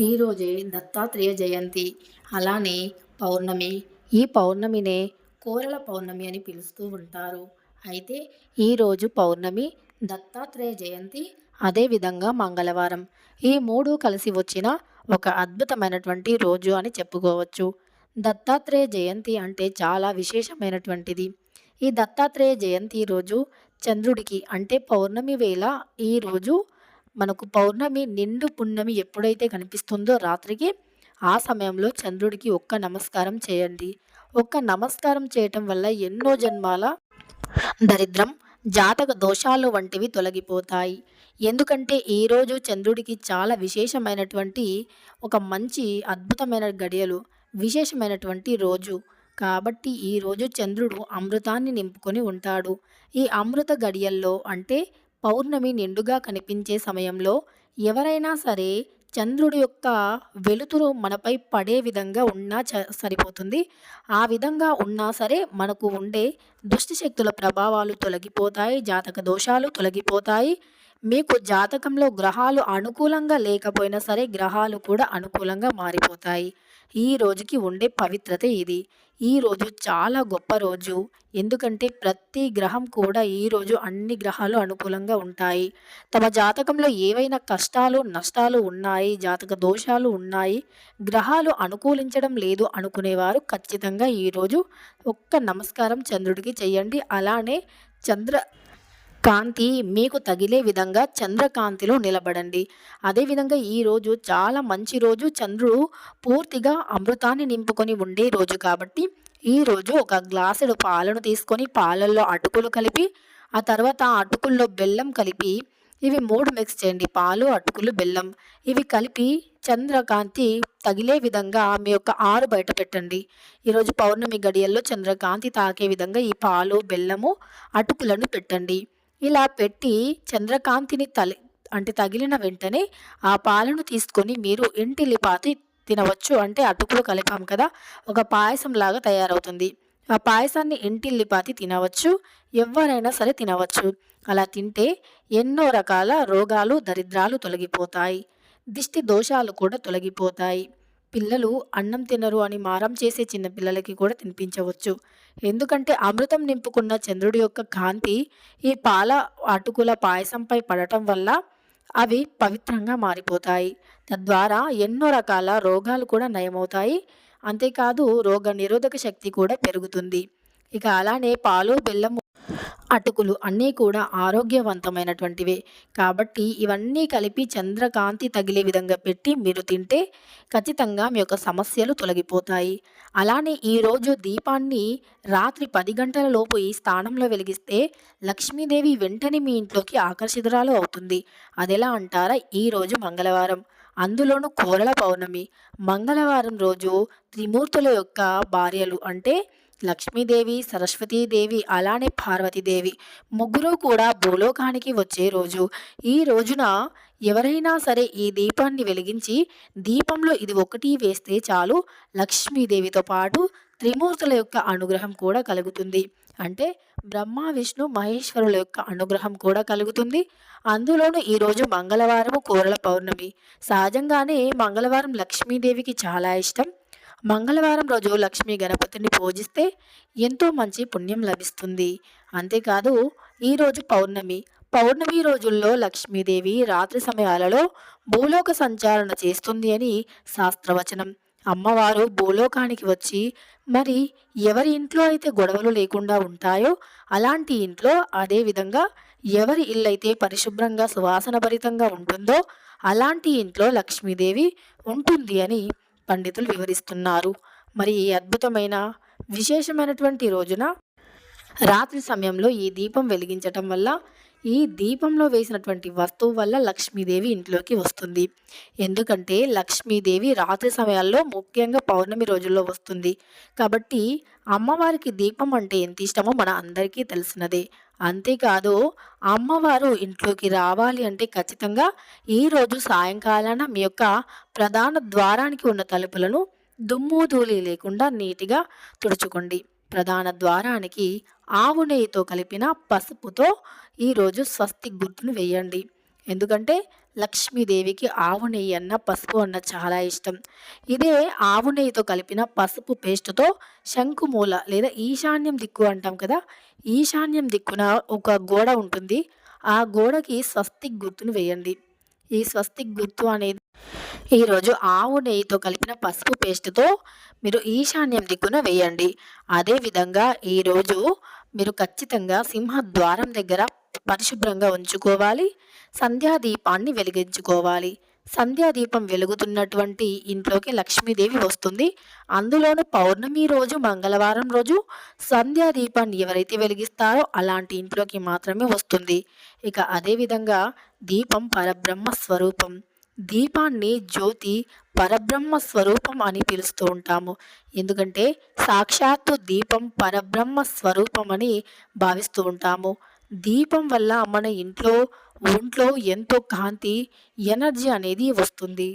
ఈరోజే దత్తాత్రేయ జయంతి. అలానే పౌర్ణమి. ఈ పౌర్ణమినే కోరల పౌర్ణమి అని పిలుస్తూ ఉంటారు. అయితే ఈరోజు పౌర్ణమి దత్తాత్రేయ జయంతి అదేవిధంగా మంగళవారం. ఈ మూడు కలిసి వచ్చిన ఒక అద్భుతమైనటువంటి రోజు అని చెప్పుకోవచ్చు. దత్తాత్రేయ జయంతి అంటే చాలా విశేషమైనటువంటిది. ఈ దత్తాత్రేయ జయంతి రోజు చంద్రుడికి అంటే పౌర్ణమి వేళ ఈరోజు మనకు పౌర్ణమి నిండు పున్నమి ఎప్పుడైతే కనిపిస్తుందో రాత్రికి ఆ సమయంలో చంద్రుడికి ఒక్క నమస్కారం చేయండి. ఒక్క నమస్కారం చేయటం వల్ల ఎన్నో జన్మాల దరిద్రం జాతక దోషాలు వంటివి తొలగిపోతాయి. ఎందుకంటే ఈరోజు చంద్రుడికి చాలా విశేషమైనటువంటి ఒక మంచి అద్భుతమైన గడియలు విశేషమైనటువంటి రోజు. కాబట్టి ఈరోజు చంద్రుడు అమృతాన్ని నింపుకొని ఉంటాడు. ఈ అమృత గడియల్లో అంటే పౌర్ణమి నిండుగా కనిపించే సమయంలో ఎవరైనా సరే చంద్రుడి యొక్క వెలుతురు మనపై పడే విధంగా ఉన్నా చ సరిపోతుంది. ఆ విధంగా ఉన్నా సరే మనకు ఉండే దుష్టి శక్తుల ప్రభావాలు తొలగిపోతాయి జాతక దోషాలు తొలగిపోతాయి. మీకు జాతకంలో గ్రహాలు అనుకూలంగా లేకపోయినా సరే గ్రహాలు కూడా అనుకూలంగా మారిపోతాయి. ఈ రోజుకి ఉండే పవిత్రత ఇది. ఈ రోజు చాలా గొప్ప రోజు. ఎందుకంటే ప్రతి గ్రహం కూడా ఈరోజు అన్ని గ్రహాలు అనుకూలంగా ఉంటాయి. తమ జాతకంలో ఏవైనా కష్టాలు నష్టాలు ఉన్నాయి జాతక దోషాలు ఉన్నాయి. గ్రహాలు అనుకూలించడం లేదు అనుకునేవారు ఖచ్చితంగా ఈరోజు ఒక్క నమస్కారం చంద్రుడికి చేయండి. అలానే చంద్ర కాంతి మీకు తగిలే విధంగా చంద్రకాంతిలో నిలబడండి. అదేవిధంగా ఈరోజు చాలా మంచి రోజు. చంద్రుడు పూర్తిగా అమృతాన్ని నింపుకొని ఉండే రోజు కాబట్టి ఈరోజు ఒక గ్లాసుడు పాలను తీసుకొని పాలల్లో అటుకులు కలిపి ఆ తర్వాత ఆ అటుకుల్లో బెల్లం కలిపి ఇవి మూడు మిక్స్ చేయండి. పాలు అటుకులు బెల్లం. ఇవి కలిపి చంద్రకాంతి తగిలే విధంగా మీ యొక్క ఆరు బయట పెట్టండి. ఈరోజు పౌర్ణమి గడియల్లో చంద్రకాంతి తాకే విధంగా ఈ పాలు బెల్లము అటుకులను పెట్టండి. ఇలా పెట్టి చంద్రకాంతిని తలి అంటే తగిలిన వెంటనే ఆ పాలను తీసుకొని మీరు ఇంటిల్లిపాతి తినవచ్చు. అంటే అటుకులు కలిపాం కదా. ఒక పాయసం లాగా తయారవుతుంది. ఆ పాయసాన్ని ఇంటిల్లిపాతి తినవచ్చు. ఎవరైనా సరే తినవచ్చు. అలా తింటే ఎన్నో రకాల రోగాలు దరిద్రాలు తొలగిపోతాయి. దిష్టి దోషాలు కూడా తొలగిపోతాయి. పిల్లలు అన్నం తినరు అని మారం చేసే చిన్న పిల్లలకి కూడా తినిపించవచ్చు. ఎందుకంటే అమృతం నింపుకున్న చంద్రుడి యొక్క కాంతి ఈ పాల అటుకుల పాయసంపై పడటం వల్ల అవి పవిత్రంగా మారిపోతాయి. తద్వారా ఎన్నో రకాల రోగాలు కూడా నయమవుతాయి. అంతేకాదు రోగ నిరోధక శక్తి కూడా పెరుగుతుంది. ఇక అలానే పాలు బెల్లము అటుకులు అన్నీ కూడా ఆరోగ్యవంతమైనటువంటివే. కాబట్టి ఇవన్నీ కలిపి చంద్రకాంతి తగిలే విధంగా పెట్టి మీరు తింటే ఖచ్చితంగా మీ యొక్క సమస్యలు తొలగిపోతాయి. అలానే ఈరోజు దీపాన్ని రాత్రి పది గంటల లోపు ఈ స్థానంలో వెలిగిస్తే లక్ష్మీదేవి వెంటనే మీ ఇంట్లోకి ఆకర్షితురాలు అవుతుంది. అదెలా అంటారా? ఈరోజు మంగళవారం. అందులోనూ కోరల పౌర్ణమి. మంగళవారం రోజు త్రిమూర్తుల యొక్క భార్యలు అంటే లక్ష్మీదేవి సరస్వతీదేవి అలానే పార్వతీదేవి ముగ్గురు కూడా భూలోకానికి వచ్చే రోజు. ఈ రోజున ఎవరైనా సరే ఈ దీపాన్ని వెలిగించి దీపంలో ఇది ఒకటి వేస్తే చాలు లక్ష్మీదేవితో పాటు త్రిమూర్తుల యొక్క అనుగ్రహం కూడా కలుగుతుంది. అంటే బ్రహ్మ విష్ణు మహేశ్వరుల యొక్క అనుగ్రహం కూడా కలుగుతుంది. అందులోనూ ఈరోజు మంగళవారము కోరల పౌర్ణమి. సహజంగానే మంగళవారం లక్ష్మీదేవికి చాలా ఇష్టం. మంగళవారం రోజు లక్ష్మీ గణపతిని పూజిస్తే ఎంతో మంచి పుణ్యం లభిస్తుంది. అంతేకాదు ఈరోజు పౌర్ణమి. పౌర్ణమి రోజుల్లో లక్ష్మీదేవి రాత్రి సమయాలలో భూలోక సంచారణ చేస్తుంది అని శాస్త్రవచనం. అమ్మవారు భూలోకానికి వచ్చి మరి ఎవరి ఇంట్లో అయితే గొడవలు లేకుండా ఉంటాయో అలాంటి ఇంట్లో అదేవిధంగా ఎవరి ఇల్లైతే పరిశుభ్రంగా సువాసన భరితంగా ఉంటుందో అలాంటి ఇంట్లో లక్ష్మీదేవి ఉంటుంది అని పండితులు వివరిస్తున్నారు. మరి ఈ అద్భుతమైన విశేషమైనటువంటి రోజున రాత్రి సమయంలో ఈ దీపం వెలిగించటం వల్ల ఈ దీపంలో వేసినటువంటి వస్తువు వల్ల లక్ష్మీదేవి ఇంట్లోకి వస్తుంది. ఎందుకంటే లక్ష్మీదేవి రాత్రి సమయాల్లో ముఖ్యంగా పౌర్ణమి రోజుల్లో వస్తుంది. కాబట్టి అమ్మవారికి దీపం అంటే ఎంత ఇష్టమో మన అందరికీ తెలిసినదే. అంతేకాదు అమ్మవారు ఇంట్లోకి రావాలి అంటే ఖచ్చితంగా ఈరోజు సాయంకాలాన మీ యొక్క ప్రధాన ద్వారానికి ఉన్న తలుపులను దుమ్ము ధూళి లేకుండా నీటిగా తుడుచుకోండి. ప్రధాన ద్వారానికి ఆవు నెయ్యితో కలిపిన పసుపుతో ఈరోజు స్వస్తి గుర్తును వేయండి. ఎందుకంటే లక్ష్మీదేవికి ఆవు నెయ్యి అన్న పసుపు అన్న చాలా ఇష్టం. ఇదే ఆవు నెయ్యితో కలిపిన పసుపు పేస్టుతో శంకుమూల లేదా ఈశాన్యం దిక్కు అంటాం కదా ఈశాన్యం దిక్కున ఒక గోడ ఉంటుంది. ఆ గోడకి స్వస్తిక్ గుర్తును వేయండి. ఈ స్వస్తిక్ గుర్తు అనేది ఈరోజు ఆవు నెయ్యితో కలిపిన పసుపు పేస్టుతో మీరు ఈశాన్యం దిక్కున వేయండి. అదేవిధంగా ఈరోజు మీరు ఖచ్చితంగా సింహద్వారం దగ్గర పరిశుభ్రంగా ఉంచుకోవాలి. సంధ్యాదీపాన్ని వెలిగించుకోవాలి. సంధ్యాదీపం వెలుగుతున్నటువంటి ఇంట్లోకి లక్ష్మీదేవి వస్తుంది. అందులోనూ పౌర్ణమి రోజు మంగళవారం రోజు సంధ్యాదీపాన్ని ఎవరైతే వెలిగిస్తారో అలాంటి ఇంట్లోకి మాత్రమే వస్తుంది. ఇక అదేవిధంగా దీపం పరబ్రహ్మ స్వరూపం. దీపాన్ని జ్యోతి పరబ్రహ్మ స్వరూపం అని పిలుస్తూ ఉంటాము. ఎందుకంటే సాక్షాత్తు దీపం పరబ్రహ్మ స్వరూపం అని భావిస్తూ ఉంటాము. దీపం వల్ల మన ఇంట్లో ఒంట్లో ఎంతో కాంతి ఎనర్జీ అనేది వస్తుంది.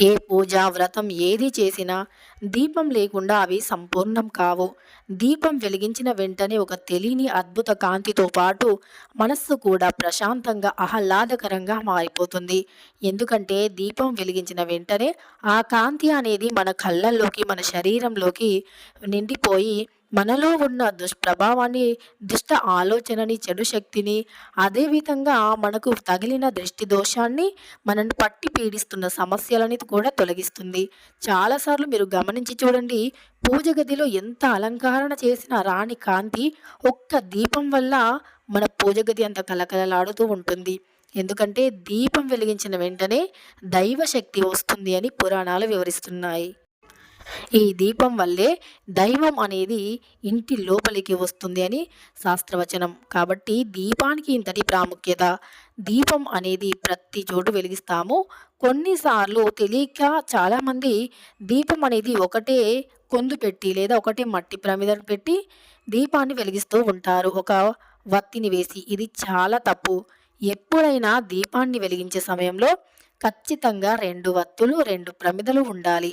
ఏ పూజ వ్రతం ఏది చేసినా దీపం లేకుండా అవి సంపూర్ణం కావు. దీపం వెలిగించిన వెంటనే ఒక తెలియని అద్భుత కాంతితో పాటు మనస్సు కూడా ప్రశాంతంగా ఆహ్లాదకరంగా మారిపోతుంది. ఎందుకంటే దీపం వెలిగించిన వెంటనే ఆ కాంతి అనేది మన కళ్ళల్లోకి మన శరీరంలోకి నిండిపోయి మనలో ఉన్న దుష్ప్రభావాన్ని దుష్ట ఆలోచనని చెడు శక్తిని అదేవిధంగా మనకు తగిలిన దృష్టి దోషాన్ని మనల్ని పట్టి పీడిస్తున్న సమస్యలని కూడా తొలగిస్తుంది. చాలాసార్లు మీరు గమనించి చూడండి పూజ గదిలో ఎంత అలంకరణ చేసిన రాణి కాంతి ఒక్క దీపం వల్ల మన పూజ గది అంత కలకలలాడుతూ ఉంటుంది. ఎందుకంటే దీపం వెలిగించిన వెంటనే దైవశక్తి వస్తుంది అని పురాణాలు వివరిస్తున్నాయి. ఈ దీపం వల్లే దైవం అనేది ఇంటి లోపలికి వస్తుంది అని శాస్త్రవచనం. కాబట్టి దీపానికి ఇంతటి ప్రాముఖ్యత. దీపం అనేది ప్రతి చోటు వెలిగిస్తాము. కొన్నిసార్లు తెలియక చాలామంది దీపం అనేది ఒకటే కొందు పెట్టి లేదా ఒకటే మట్టి ప్రమిదను పెట్టి దీపాన్ని వెలిగిస్తూ ఉంటారు. ఒక వత్తిని వేసి. ఇది చాలా తప్పు. ఎప్పుడైనా దీపాన్ని వెలిగించే సమయంలో ఖచ్చితంగా రెండు వత్తులు రెండు ప్రమిదలు ఉండాలి.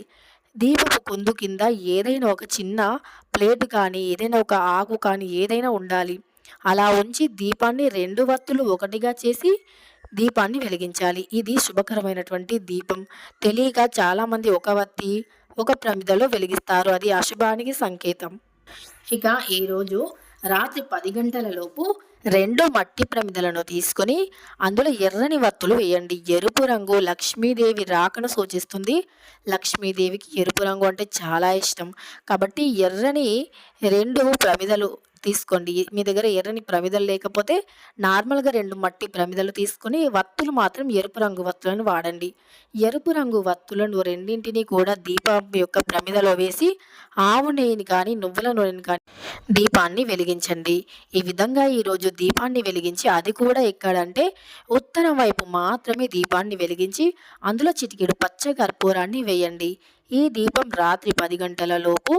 దీపపు కుందు కింద ఏదైనా ఒక చిన్న ప్లేట్ కానీ ఏదైనా ఒక ఆకు కానీ ఏదైనా ఉండాలి. అలా ఉంచి దీపాన్ని రెండు వత్తులు ఒకటిగా చేసి దీపాన్ని వెలిగించాలి. ఇది శుభకరమైనటువంటి దీపం. తెలియక చాలామంది ఒక వత్తి ఒక ప్రమిదలో వెలిగిస్తారు. అది అశుభానికి సంకేతం. ఇక ఈరోజు రాత్రి పది గంటలలోపు రెండు మట్టి ప్రమిదలను తీసుకొని అందులో ఎర్రని వత్తులు వేయండి. ఎరుపు రంగు లక్ష్మీదేవి రాకను సూచిస్తుంది. లక్ష్మీదేవికి ఎరుపు రంగు అంటే చాలా ఇష్టం. కాబట్టి ఎర్రని రెండు ప్రమిదలు తీసుకోండి. మీ దగ్గర ఎర్రని ప్రమిదలు లేకపోతే నార్మల్గా రెండు మట్టి ప్రమిదలు తీసుకొని వత్తులు మాత్రం ఎరుపు రంగు వత్తులను వాడండి. ఎరుపు రంగు వత్తులను రెండింటిని కూడా దీపం యొక్క ప్రమిదలో వేసి ఆవు నెయ్యిని కానీ నువ్వుల నూనెని కానీ దీపాన్ని వెలిగించండి. ఈ విధంగా ఈరోజు దీపాన్ని వెలిగించి అది కూడా ఎక్కడంటే ఉత్తరం వైపు మాత్రమే దీపాన్ని వెలిగించి అందులో చిటికెడు పచ్చ కర్పూరాన్ని వేయండి. ఈ దీపం రాత్రి పది గంటల లోపు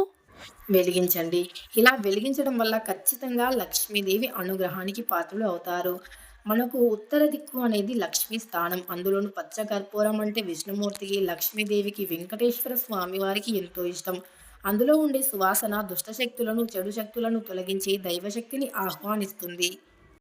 వెలిగించండి. ఇలా వెలిగించడం వల్ల ఖచ్చితంగా లక్ష్మీదేవి అనుగ్రహానికి పాత్రలు అవుతారు. మనకు ఉత్తర దిక్కు అనేది లక్ష్మీ స్థానం. అందులోను పచ్చ కర్పూరం అంటే విష్ణుమూర్తికి లక్ష్మీదేవికి వెంకటేశ్వర స్వామి వారికి ఎంతో ఇష్టం. అందులో ఉండే సువాసన దుష్టశక్తులను చెడు శక్తులను తొలగించి దైవశక్తిని ఆహ్వానిస్తుంది.